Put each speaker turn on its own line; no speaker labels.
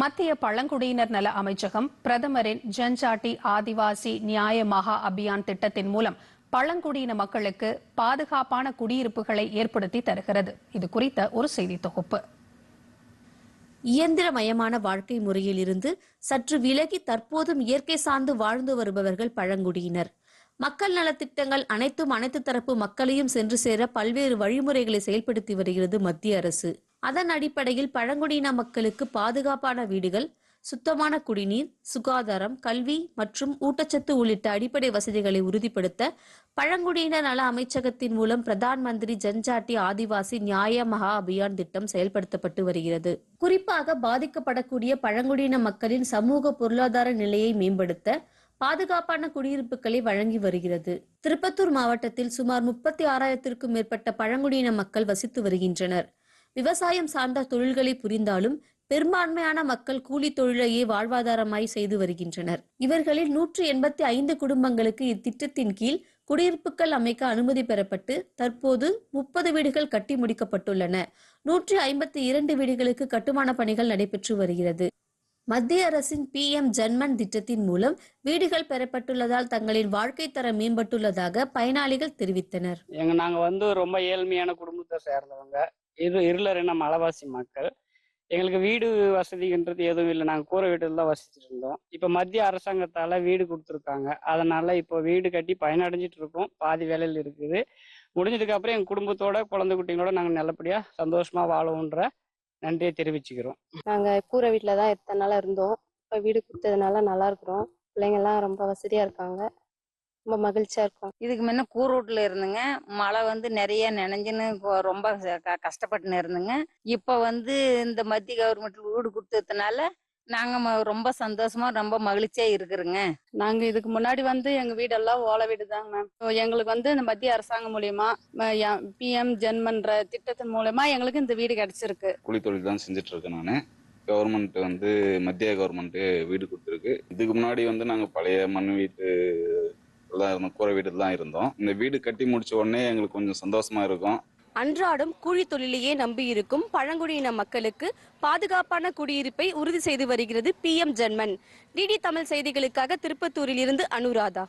மத்திய பழங்குடியினர் நல அமைச்சகம் பிரதமரின் ஜன்ஜாட்டி ஆதிவாசி நியாய மகா அபியான் திட்டத்தின் மூலம் பழங்குடியின மக்களுக்கு பாதுகாப்பான குடியிருப்புகளை ஏற்படுத்தி தருகிறது. இது குறித்த ஒரு செய்தி தொகுப்பு.
இயந்திரமயமான வாழ்க்கை முறையில் இருந்து சற்று விலகி தற்போதும் இயற்கை சார்ந்து வாழ்ந்து வருபவர்கள் பழங்குடியினர். மக்கள் நலத்திட்டங்கள் அனைத்தும் அனைத்து தரப்பு மக்களையும் சென்று சேர பல்வேறு வழிமுறைகளை செயல்படுத்தி வருகிறது மத்திய அரசு. அதன் அடிப்படையில் பழங்குடியின மக்களுக்கு பாதுகாப்பான வீடுகள் சுத்தமான குடிநீர் சுகாதாரம் கல்வி மற்றும் ஊட்டச்சத்து உள்ளிட்ட அடிப்படை வசதிகளை உறுதிப்படுத்த பழங்குடியின நல அமைச்சகத்தின் மூலம் பிரதான் மந்திரி ஜன்ஜாட்டி ஆதிவாசி நியாய மகா அபியான் திட்டம் செயல்படுத்தப்பட்டு வருகிறது. குறிப்பாக பாதிக்கப்படக்கூடிய பழங்குடியின மக்களின் சமூக பொருளாதார நிலையை மேம்படுத்த பாதுகாப்பான குடியிருப்புகளை வழங்கி வருகிறது. திருப்பத்தூர் மாவட்டத்தில் சுமார் முப்பத்தி ஆறாயிரத்திற்கும் மேற்பட்ட பழங்குடியின மக்கள் வசித்து வருகின்றனர். விவசாயம் சார்ந்த தொழில்களை புரிந்தாலும் பெரும்பான்மையான மக்கள் கூலி தொழிலையே வாழ்வாதாரமாய் செய்து வருகின்றனர். இவர்களில் நூற்று எண்பத்தி ஐந்து குடும்பங்களுக்கு இத்திட்டத்தின் கீழ் குடியிருப்புகள் அமைக்க அனுமதி பெறப்பட்டு தற்போது முப்பது வீடுகள் கட்டி முடிக்கப்பட்டுள்ளன. நூற்றி ஐம்பத்தி இரண்டு வீடுகளுக்கு கட்டுமான பணிகள் நடைபெற்று வருகிறது. மத்திய அரசின் பி. எம். ஜன்மன் திட்டத்தின் மூலம் வீடுகள் பெறப்பட்டுள்ளதால் தங்களின் வாழ்க்கை தரம் மேம்பட்டுள்ளதாக பயனாளிகள் தெரிவித்தனர்.
எங்க நாங்க வந்து ரொம்ப ஏழ்மையான குடும்பத்தை சேர்ந்தவங்க. இரு இருளர் இன மலைவாசி மக்கள். எங்களுக்கு வீடு வசதின்றது எதுவும் இல்லை. நாங்கள் கூரை வீட்டில் தான் வசிச்சுட்டு இருந்தோம். இப்போ மத்திய அரசாங்கத்தால் வீடு கொடுத்துருக்காங்க. அதனால இப்போ வீடு கட்டி பயனடைஞ்சிட்டு இருக்கோம். பாதி வேலையில் இருக்குது. முடிஞ்சதுக்கு அப்புறம் எங்கள் குடும்பத்தோட குழந்தை குட்டிங்களோட நாங்கள் நல்லபடியாக சந்தோஷமாக வாழவுன்ற நன்றியை தெரிவிச்சுக்கிறோம்.
நாங்கள் கூரை வீட்டில் தான் எத்தனை நாளாக இருந்தோம். இப்போ வீடு கொடுத்ததுனால நல்லா இருக்கிறோம். பிள்ளைங்கள்லாம் ரொம்ப வசதியாக இருக்காங்க. ரொம்ப மகிழ்ச்சியா இருக்கும்.
இதுக்கு முன்ன கூரோட்டில் இருந்துங்க. மழை வந்து நிறைய நினைஞ்சுன்னு ரொம்ப க- கஷ்டப்பட்டுன்னு இருந்துங்க. இப்போ வந்து இந்த மத்திய கவர்மெண்ட் வீடு கொடுத்ததுனால நாங்க ம- ரொம்ப சந்தோஷமா ரொம்ப மகிழ்ச்சியா இருக்கிறோங்க.
நாங்க இதுக்கு முன்னாடி வந்து எங்க வீடெல்லாம் ஓலை வீடு தாங்க மேம் எங்களுக்கு வந்து இந்த மத்திய அரசாங்கம் மூலியமா பிஎம் ஜென்மன்ற திட்டத்தின் மூலமா எங்களுக்கு இந்த வீடு கிடைச்சிருக்கு.
கூலி தொழில் தான் செஞ்சுட்டு இருக்கேன் நான். கவர்மெண்ட் வந்து மத்திய கவர்மெண்ட் வீடு கொடுத்துருக்கு. இதுக்கு முன்னாடி வந்து நாங்கள் பழைய மண் வீட்டு தான் இருந்தோம் கூரை வீடு தான் இருந்தோம். இந்த வீடு கட்டி முடிச்ச உடனே எங்களுக்கு கொஞ்சம் சந்தோஷமா இருக்கும்.
அன்றாடம் கூலி தொழிலையே நம்பியிருக்கும் பழங்குடியின மக்களுக்கு பாதுகாப்பான குடியிருப்பை உறுதி செய்து வருகிறது P M Janman. DD Tamil செய்திகளுக்காக திருப்பத்தூரில் இருந்து அனுராதா.